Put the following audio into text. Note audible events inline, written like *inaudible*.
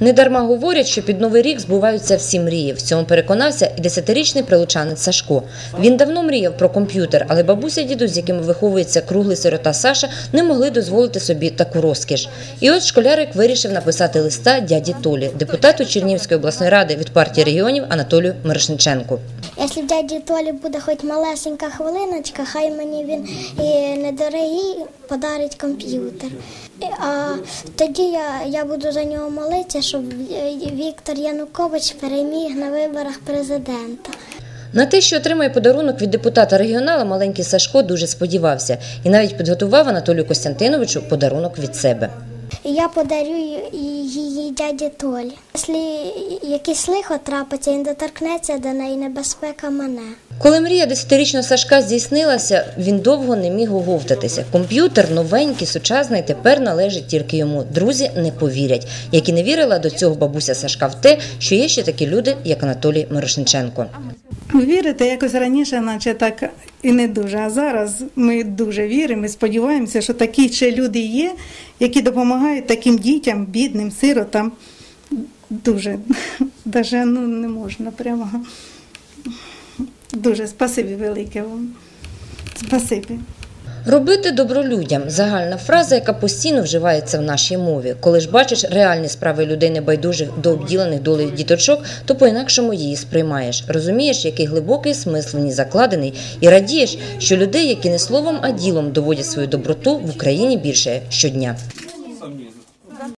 Недарма говорять, що під новий рік збуваються всі мрії. В цьому переконався і десятирічний прилучанець Сашко. Він давно мріяв про комп'ютер, але бабуся діду, з якими виховується круглий сирота Саша, не могли дозволити собі таку розкіш. І от школярик вирішив написати листа дяді Толі, депутату Чернівської обласної ради від партії регіонів Анатолію Мирошниченку. Якщо в дяді Толі буде хоч малесенька хвилиночка, хай мені він і недорогий подарить комп'ютер. А тоді я, я буду за нього молитися, щоб Віктор Янукович переміг на виборах президента. На те, що отримає подарунок від депутата регіонала, маленький Сашко дуже сподівався і навіть підготував Анатолію Костянтиновичу подарунок від себе. Я подарю її дяді Толі. Якщо якийсь лихо трапиться, він доторкнеться до неї небезпека мене. Коли мрія десятирічного Сашка здійснилася, він довго не міг оговтатися. Комп'ютер новенький, сучасний, тепер належить тільки йому. Друзі не повірять, як і не вірила до цього бабуся Сашка в те, що є ще такі люди, як Анатолій Мирошниченко. Вірите, якось раніше, наче так і не дуже. А зараз ми дуже віримо і сподіваємося, що такі ще люди є, які допомагають таким дітям, бідним, сиротам. Дуже, *laughs* навіть ну, не можна прямо. Дуже спасибі велике вам. Спасибі. Робити добро людям загальна фраза, яка постійно вживається в нашій мові. Коли ж бачиш реальні справи людей небайдужих до обділених долею діточок, то по-інакшому її сприймаєш. Розумієш, який глибокий смисл в ній закладений, і радієш, що людей, які не словом, а ділом доводять свою доброту в Україні більше щодня.